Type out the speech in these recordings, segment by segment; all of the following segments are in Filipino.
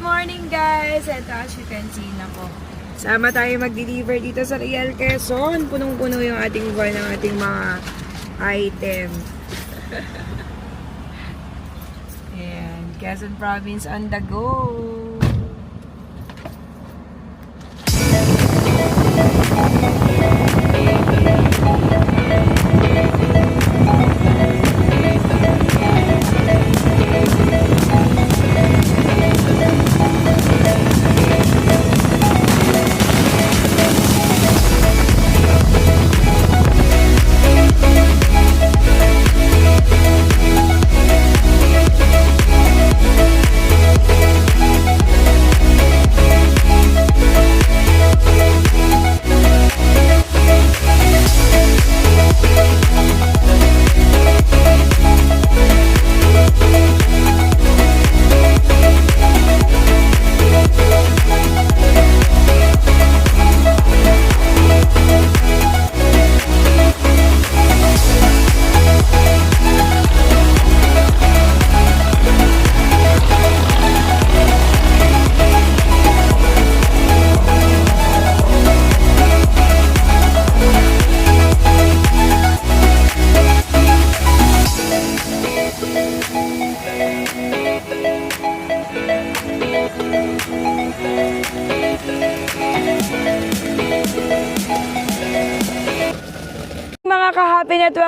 morning guys! Ito as you can see. Sama tayo mag-deliver dito sa Real Quezon. Punong-puno yung ating van ng ating mga item. Ayan, Quezon Province on the go!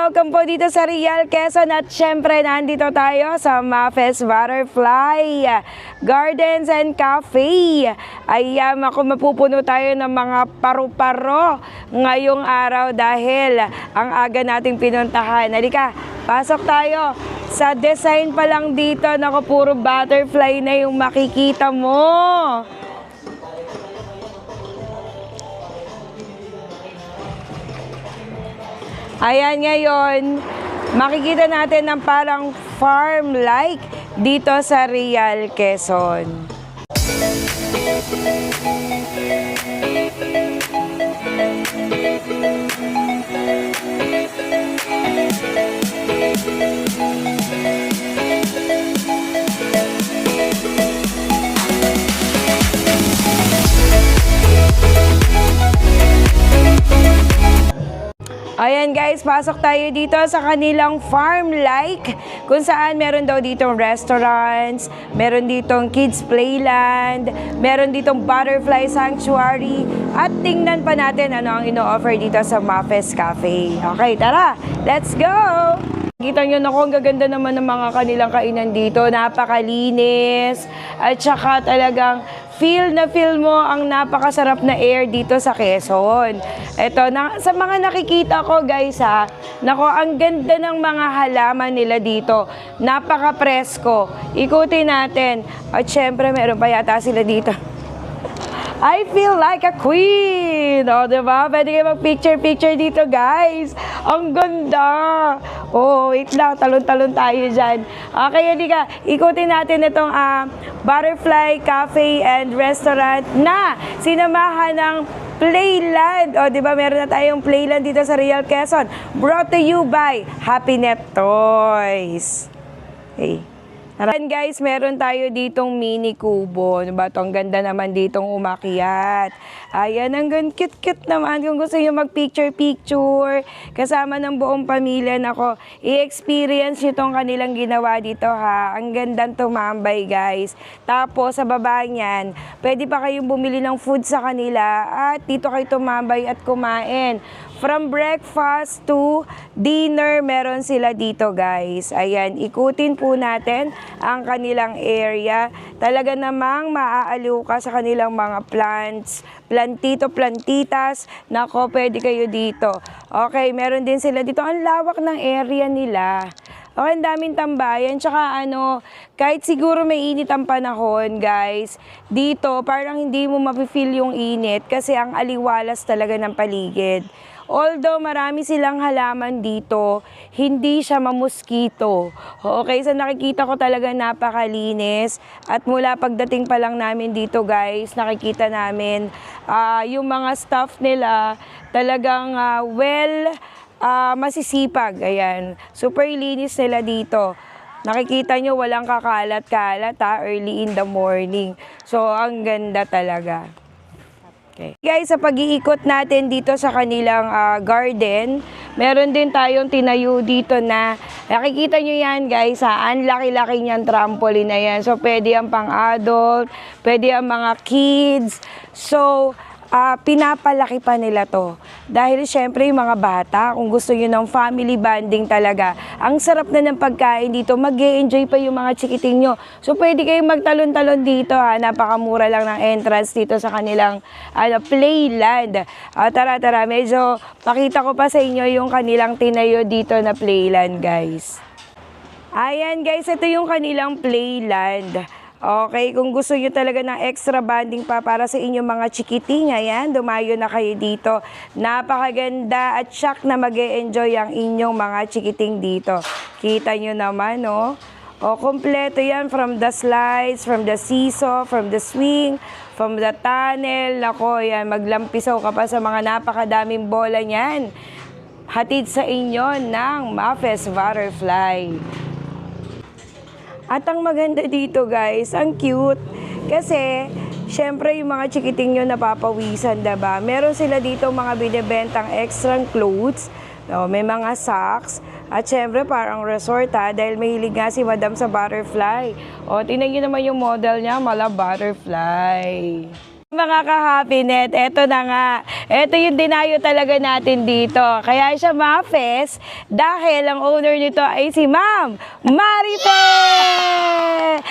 Welcome po dito sa Real Quezon at syempre nandito tayo sa Mafes Butterfly Gardens and Cafe. Ayan, ako mapupuno tayo ng mga paru-paro ngayong araw dahil ang aga nating pinuntahan. Halika, pasok tayo. Sa design pa lang dito, naku, puro butterfly na yung makikita mo. Ayan ngayon, makikita natin ng parang farm-like dito sa Real Quezon. Ayan guys, pasok tayo dito sa kanilang farm-like kung saan meron daw ditong restaurants, meron ditong kids playland, meron ditong butterfly sanctuary at tingnan pa natin ano ang ino-offer dito sa Mafes Cafe. Okay, tara, let's go! Kita nyo na ang gaganda naman ng mga kanilang kainan dito. Napakalinis. At saka talagang feel na feel mo ang napakasarap na air dito sa Quezon. Ito, na, sa mga nakikita ko guys ha, nako, ang ganda ng mga halaman nila dito. Napaka-presko. Ikutin natin. At syempre, meron pa yata sila dito. I feel like a queen! O, diba? Pwede kayo mag-picture-picture dito, guys. Ang ganda! Oh, wait lang. Talon-talon tayo dyan. Okay, halika. Ikutin natin itong ah, Butterfly Cafe and Restaurant na sinamahan ng Playland. O, di ba? Meron na tayong Playland dito sa Real Quezon. Brought to you by Happynet Toys. Okay. Ayan guys, meron tayo ditong mini kubo. Ano ba to? Ang ganda naman ditong umakyat. Ayan, ang cute-cute naman. Kung gusto nyo mag-picture-picture, kasama ng buong pamilya, nako, i-experience nyo tong kanilang ginawa dito ha. Ang gandang tumambay guys. Tapos sa baba niyan, pwede pa kayong bumili ng food sa kanila at dito kayo tumambay at kumain. From breakfast to dinner, meron sila dito guys. Ayan, ikutin po natin ang kanilang area. Talaga namang maaaliw ka sa kanilang mga plants, plantito, plantitas. Nako, pwede kayo dito. Okay, meron din sila dito. Ang lawak ng area nila. Okay, ang daming tambayan. Tsaka ano, kahit siguro may init ang panahon, guys, dito parang hindi mo mapifeel yung init kasi ang aliwalas talaga ng paligid. Although marami silang halaman dito, hindi siya mamuskito. Okay, sa nakikita ko talaga napakalinis. At mula pagdating pa lang namin dito guys, nakikita namin ah, yung mga staff nila talagang ah, well ah, masisipag. Ayan, super linis nila dito. Nakikita nyo, walang kakalat-kalat ha, early in the morning. So, ang ganda talaga. Okay. Guys, sa pag-iikot natin dito sa kanilang ah, garden, meron din tayong tinayo dito na, nakikita nyo yan guys ha, ang laki-laki niyan trampoline na yan. So, pwede yan pang adult, pwede yan mga kids. So, ah, pinapalaki pa nila to. Dahil syempre yung mga bata, kung gusto nyo ng family bonding talaga, ang sarap na ng pagkain dito, mag enjoy pa yung mga chikiting nyo. So pwede kayong magtalon-talon dito ha, napakamura lang ng entrance dito sa kanilang ano, playland. Ah, tara, tara, medyo pakita ko pa sa inyo yung kanilang tinayo dito na playland guys. Ayan guys, ito yung kanilang playland. Okay, kung gusto nyo talaga ng extra banding pa para sa inyong mga chikiting, ayan, dumayo na kayo dito. Napakaganda at shock na mag enjoy ang inyong mga chikiting dito. Kita nyo naman, no? O, kompleto yan from the slides, from the seesaw, from the swing, from the tunnel. Nako, yan, maglampisaw ka pa sa mga napakadaming bola niyan. Hatid sa inyo ng Mafes Butterfly. At ang maganda dito guys, ang cute. Kasi, syempre yung mga chikiting nyo napapawisan, diba? Meron sila dito mga binibentang extra clothes. No, may mga socks. At syempre parang resort ha, dahil mahilig nga si Madam sa butterfly. O, tingnan nyo naman yung model niya, mala butterfly. Mga ka-happynet, eto na nga. Eto yung dinayo talaga natin dito. Kaya siya Mafes dahil ang owner nito ay si Ma'am Marife!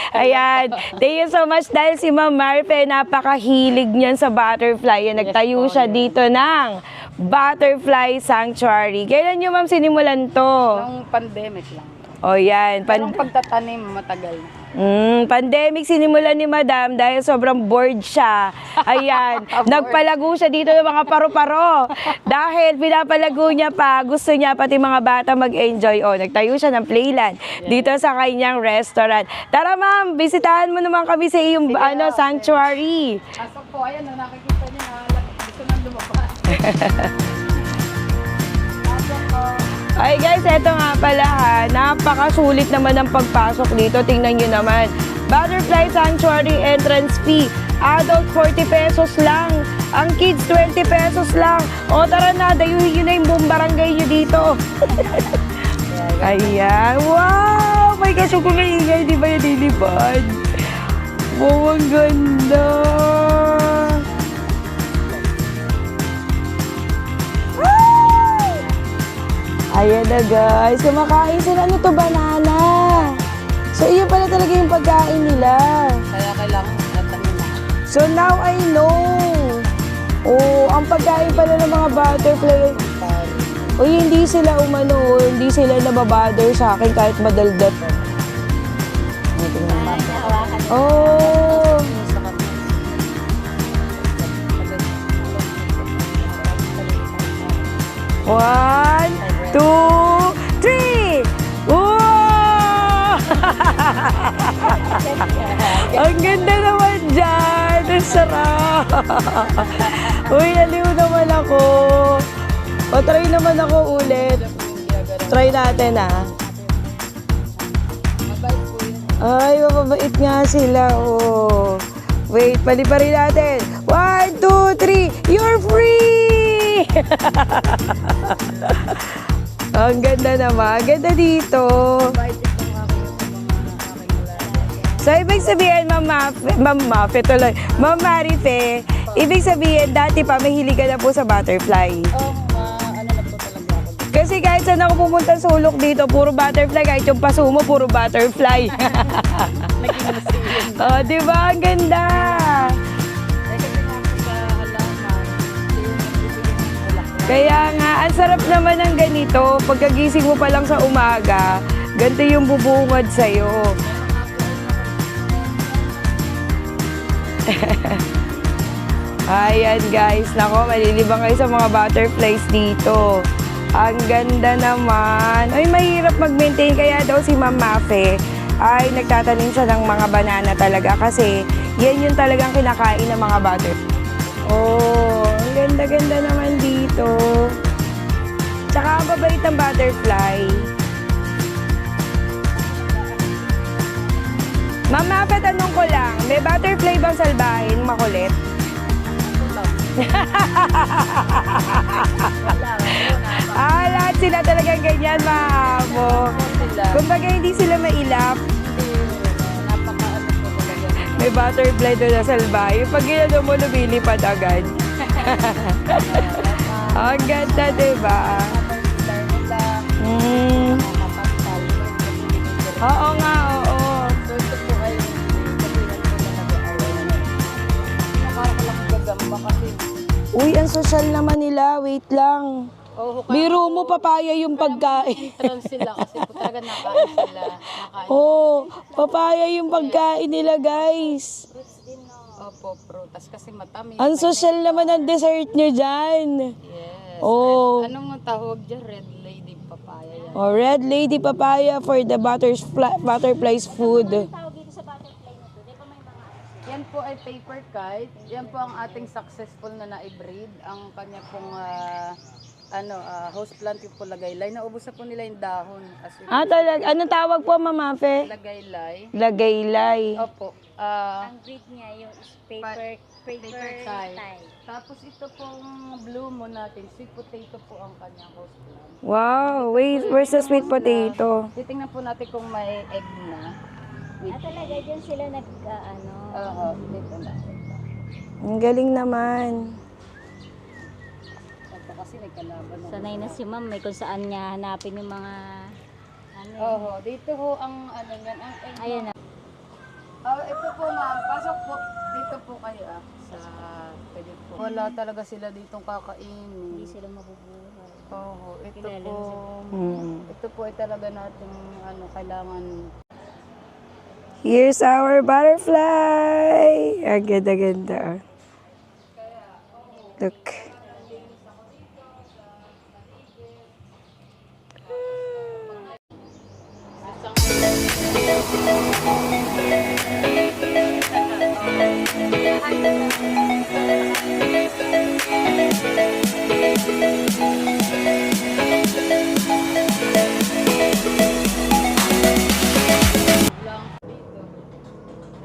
Ayan. Thank you so much dahil si Ma'am Marife napakahilig niyan sa butterfly. Yan, nagtayo siya dito ng Butterfly Sanctuary. Kailan niyo ma'am sinimulan to? Nung pandemic lang. O yan. Pero Pan- ang pagtatanim, matagal na. Mm, pandemic sinimulan ni Madam dahil sobrang bored siya. Ayan, nagpalago siya dito ng mga paru-paro. dahil pinapalago niya pa, gusto niya pati mga bata mag-enjoy. O, nagtayo siya ng playland dito sa kanyang restaurant. Tara ma'am, bisitahan mo naman kami sa iyong ano, sanctuary. Kaso po, ayan, na nakikita niyo na gusto nang lumabas. Ay guys, eto nga pala ha, napakasulit naman ang pagpasok dito. Tingnan nyo naman. Butterfly Sanctuary entrance fee. Adult 40 pesos lang. Ang kids 20 pesos lang. O tara na, dayuhin nyo na yung buong barangay nyo dito. Ayan. Wow! My gosh, huwag ko maingay. Di ba yan lilipad? Wow, ang ganda. Ayan na guys, kumakain sila. Ano to, banana? So, iyon pala talaga yung pagkain nila. Kaya kailangan magtatanim na. So, now I know. Oh, ang pagkain pala ng mga butterfly. O hindi sila umano, hindi sila nababother sa akin kahit madaldot. Oh, one, two, three! Wow! Ang ganda naman dyan! Ang sarap! Uy, aliw naman ako. O, try naman ako ulit. Try natin, ah. Ay, mababait nga sila, oh. Wait, paliparin natin. One, two, three, you're free! Ang ganda naman. Ang ganda dito. So, ibig sabihin, Ma'am Mafe, Ma'am Mafe tuloy, Ma'am Marife, ibig sabihin, dati pa mahilig ka na po sa butterfly. Ma, ano na po talaga ako. Kasi kahit saan ako pumunta sa sulok dito, puro butterfly. Kahit yung paso mo, puro butterfly. Naging oh, di ba? Ang ganda. Kaya nga, ang sarap naman ng ganito. Pagkagising mo pa lang sa umaga, ganito yung bubungad sa'yo. Ayan guys, nako, malilibang kayo sa mga butterflies dito. Ang ganda naman. Ay, mahirap mag-maintain. Kaya daw si Ma'am Mafe ay nagtatanim siya ng mga banana talaga kasi yan yung talagang kinakain ng mga butterflies. Oh, ang ganda-ganda naman dito. Tsaka ang babait ng butterfly. Ma'am Mafe, tanong ko lang, may butterfly bang salbahin makulit? ah, lahat sila talagang ganyan, maamo. Sila. Kumbaga, hindi sila mailap. May butterfly doon na salbahe. Pag ginano mo, lumilipad agad. Ang ganda, diba? Mm. Oo nga, oo. Uy, ang social naman nila. Wait lang. Oh, Biro mo, papaya yung pagkain. entrance sila kasi po talaga nakain sila. Nakain. Oh, papaya yung pagkain nila, guys. Opo, prutas kasi matamis. Ang social naman ng dessert nyo dyan. Yes. Oh. Red, anong tawag dyan? Red lady papaya yan. Oh, red lady papaya for the butterfly, butterflies food. Yan po ay paper kite. Yan po ang ating successful na na-breed. Ang kanya pong ah, ano, ah, host plant yung po lagaylay. Naubos na po nila yung dahon. As you Ah, talaga. Anong tawag po, Mamafe? lagaylay. Lagaylay. Opo. ah, Ang breed niya yung is paper, paper, paper tie. tie. Tapos ito pong blue mo natin, sweet potato po ang kanyang host plant. Wow, wait, where's the sweet potato? Titingnan po natin kung may egg na. Ah, talaga dyan sila nag, ah, ano, Oo, dito na. Ang galing naman. May kalaban. na. sanay na si ma'am, may kung saan niya hanapin yung mga, ano. Oo, dito ho ang ano yan, ang egg. ayan na. Oh, ito po ma'am, pasok po. Dito po kayo ah. Sa, pwede po. Wala talaga sila ditong kakainin. Hindi sila mabubuhay. Oo, ito Kilala po. Hmm. Ito po ay talaga nating ano, kailangan Here's our butterfly. Ang ganda-ganda. Look.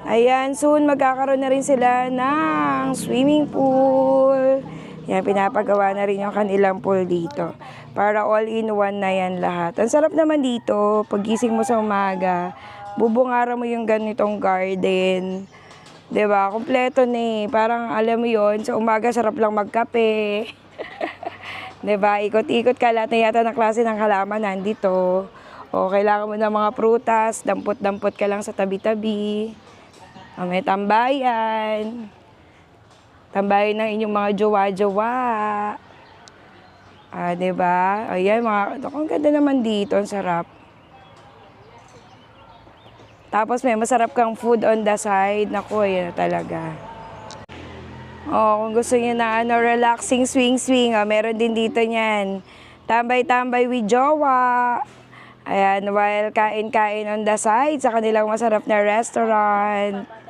Ayan, soon magkakaroon na rin sila ng swimming pool. Yan, pinapagawa na rin yung kanilang pool dito. Para all-in-one na yan lahat. Ang sarap naman dito, pagising mo sa umaga, bubungara mo yung ganitong garden. ba? Kompleto na eh. Parang alam mo yon sa umaga sarap lang magkape. ba? Ikot-ikot ka lahat na yata ng klase ng halaman nandito. O kailangan mo ng mga prutas, dampot-dampot ka lang sa tabi-tabi. O, may tambayan. Tambayan ng inyong mga jowa-jowa. Ah, ba? Ayan mga ang ganda naman dito, ang sarap. Tapos may masarap kang food on the side. Naku, ayan na talaga. Oh, kung gusto niyo na ano, relaxing swing-swing, oh, meron din dito niyan. Tambay-tambay with jowa. Ayan, while kain-kain on the side sa kanilang masarap na restaurant.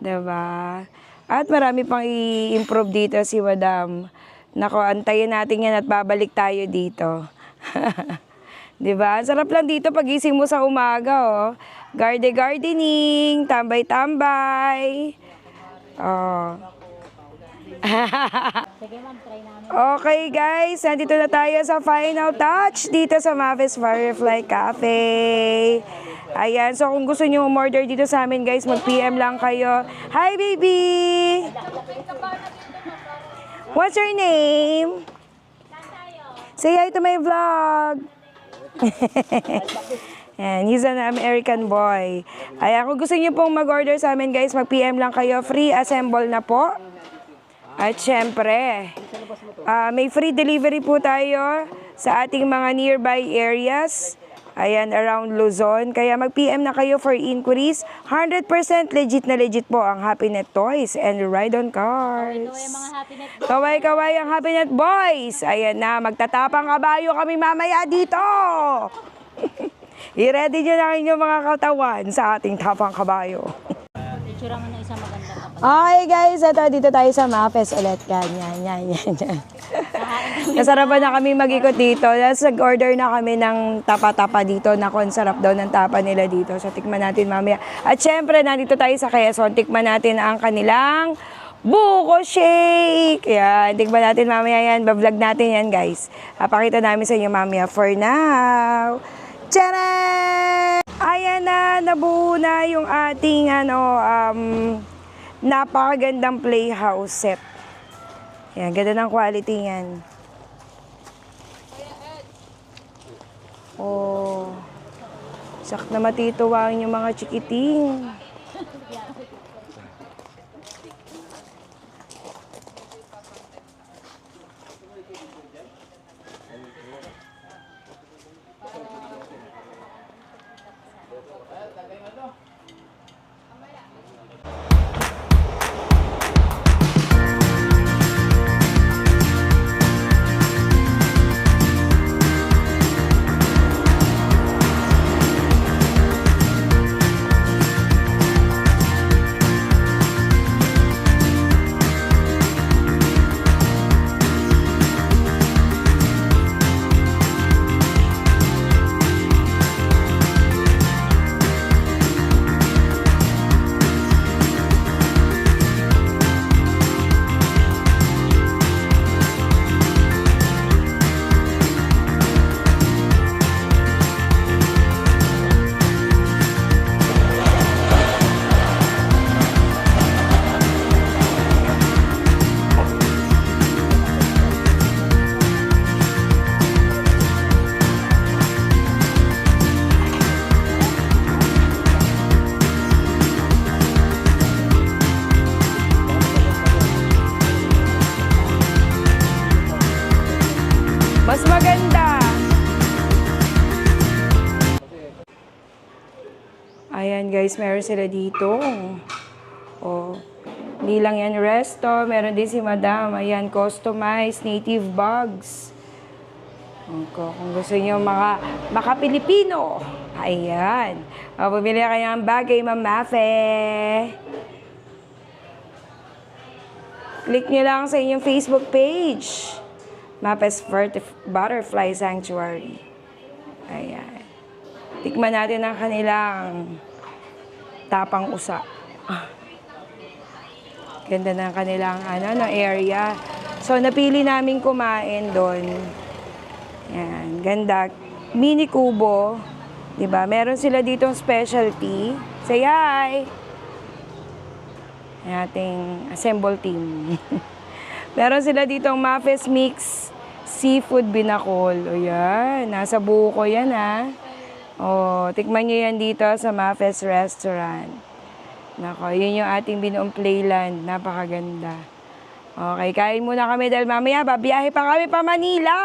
'Di ba? At marami pang i-improve dito si Madam. Nako, antayin natin yan at babalik tayo dito. 'Di ba? Ang sarap lang dito pagising mo sa umaga, oh. Garde gardening, tambay-tambay. Oh. Okay guys, nandito na tayo sa final touch dito sa Mavis Firefly Cafe. Ayan, so kung gusto nyo umorder dito sa amin guys, mag-PM lang kayo. Hi baby! What's your name? Say hi to my vlog. Yan, he's an American boy. Ayan, kung gusto niyo pong mag-order sa amin guys, mag-PM lang kayo. Free assemble na po. At syempre, ah, may free delivery po tayo sa ating mga nearby areas. Ayan, around Luzon. Kaya mag-PM na kayo for inquiries. 100% legit na legit po ang Happynet Toys and Ride on Cars. Kaway-kaway ang Happynet Boys. Ayan na, magtatapang kabayo kami mamaya dito. I-ready nyo na inyong mga katawan sa ating tapang kabayo. Picture mo ng isang maganda. Okay guys, ito dito tayo sa Mapes ulit. Yan, yan, yan, yan. Nasarapan na kami mag-ikot dito. Nag-order na kami ng tapa-tapa dito na konsarap daw ng tapa nila dito. So tikman natin mamaya. At syempre, nandito tayo sa Quezon. Tikman natin ang kanilang Buko Shake! Yan, tikman natin mamaya yan. Bablog natin yan guys. Papakita namin sa inyo mamaya. For now, Tcharan! Ayan na, nabuo na yung ating ano, um, napakagandang playhouse set. Yan, ganda ng quality yan. Oh. Sak na matituwain yung mga chikiting. Mas Ayan guys, meron sila dito. Oh, hindi lang yan resto. Meron din si Madam. Ayan, customized native bags. Ako, kung gusto niyo maka, maka Pilipino. Ayan. O, bumili kayo ng bag kay Ma'am Mafe. Click nyo lang sa inyong Facebook page. Mapes Butterfly Sanctuary. Ayan. Tikman natin ang kanilang tapang usa. Ah. Ganda ng kanilang ano, no, area. So, napili namin kumain doon. Yan, ganda. Mini kubo. 'Di ba? Meron sila ditong specialty. Say hi! Ating assemble team. Meron sila ditong Mafes Mix Seafood Binakol. O yan, nasa buko yan ha. O, tikman nyo yan dito sa Mafes Restaurant. Nako, yun yung ating binuong playland. Napakaganda. Okay, kain muna kami dahil mamaya babiyahe pa kami pa Manila.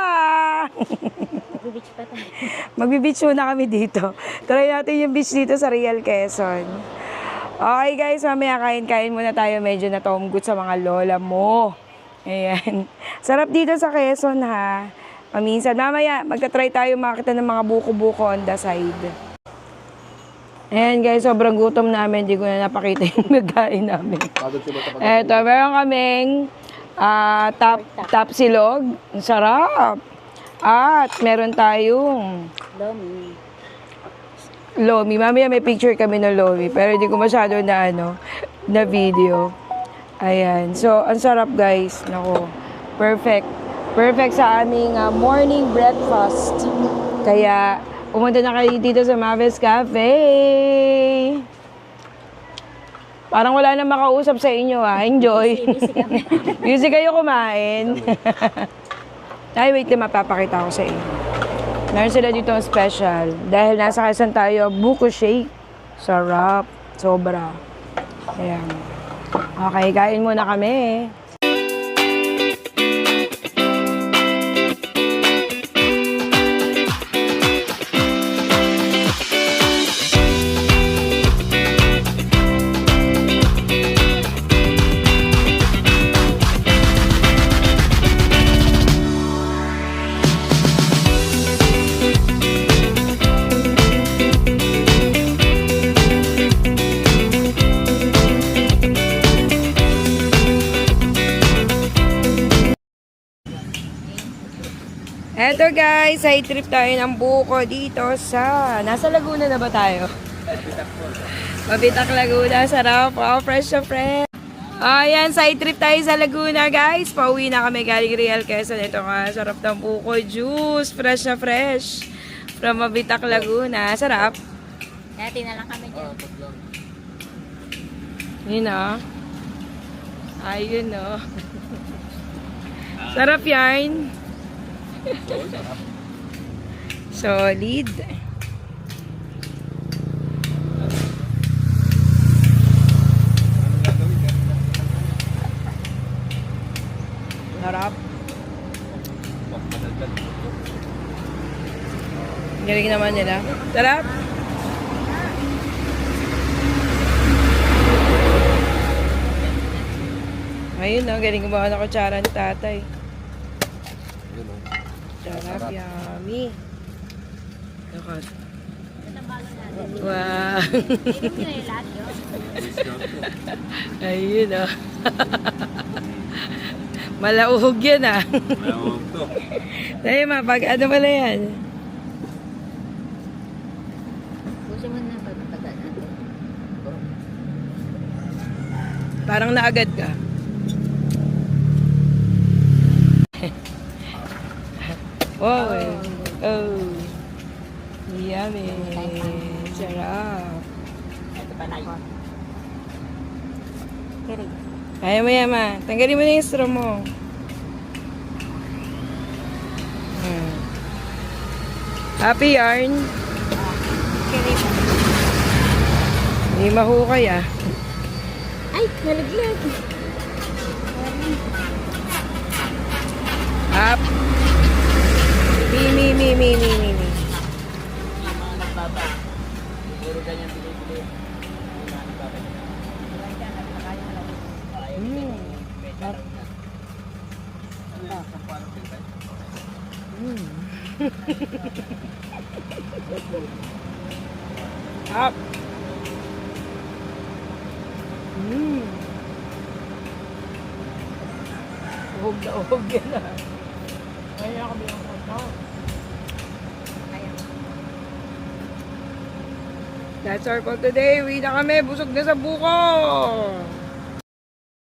Bibitch pa tayo. Muna kami dito. Try natin yung beach dito sa Real Quezon. Okay guys, mamaya kain-kain muna tayo. Medyo natomgot sa mga lola mo. Ayan. Sarap dito sa Quezon ha. Paminsan, mamaya magta-try tayo makita ng mga buko-buko on the side. Ayan guys, sobrang gutom namin. Hindi ko na napakita yung nagkain namin. Eto, meron kaming ah, tap, tap silog. Ang sarap. At meron tayong Lomi. Lomi. Mamaya may picture kami ng Lomi. Pero hindi ko masyado na ano, na video. Ayan. So, ang sarap guys. Nako. Perfect. Perfect sa aming ah, morning breakfast. Kaya, pumunta na kayo dito sa Mavis Cafe. Parang wala na makausap sa inyo ah. Enjoy. Busy kayo kumain. Ay, wait lang, mapapakita ko sa inyo. Meron sila dito ang special. Dahil nasa Quezon tayo, buko shake. Sarap. Sobra. Ayan. Okay, kain muna kami. Eto guys, side trip tayo ng buko dito sa... Nasa Laguna na ba tayo? Mabitak Laguna. Sarap. Wow, fresh na fresh. Ayan, side trip tayo sa Laguna guys. Pauwi na kami galing Real Quezon. Ito nga, sarap ng buko juice. Fresh na fresh. From Mabitak Laguna. Sarap. Dati na lang kami dyan. Yun o. Ayun o. Sarap yan. Solid. Sarap. Galing naman nila. Sarap. Ayun o, galing gumawa ng kutsara ni tatay. Sarap, yummy. Lakas. Wow. Ayun o. Malauhog yan ah. Ewan to. Dahil mapag ano pala yan? Busin mo na pagpatagal natin. Parang naagad ka. Wow. Oh. Yummy. Sarap. Ito pa na yun. Kaya mo yan, ma. Tanggalin mo na yung straw mo. Hmm. Happy yarn. Hindi mahukay ah. Ay, nalaglag. Up. Na uhog yan ah. Kaya kami ang kanta. That's our for today. Uwi na kami. Busog na sa buko.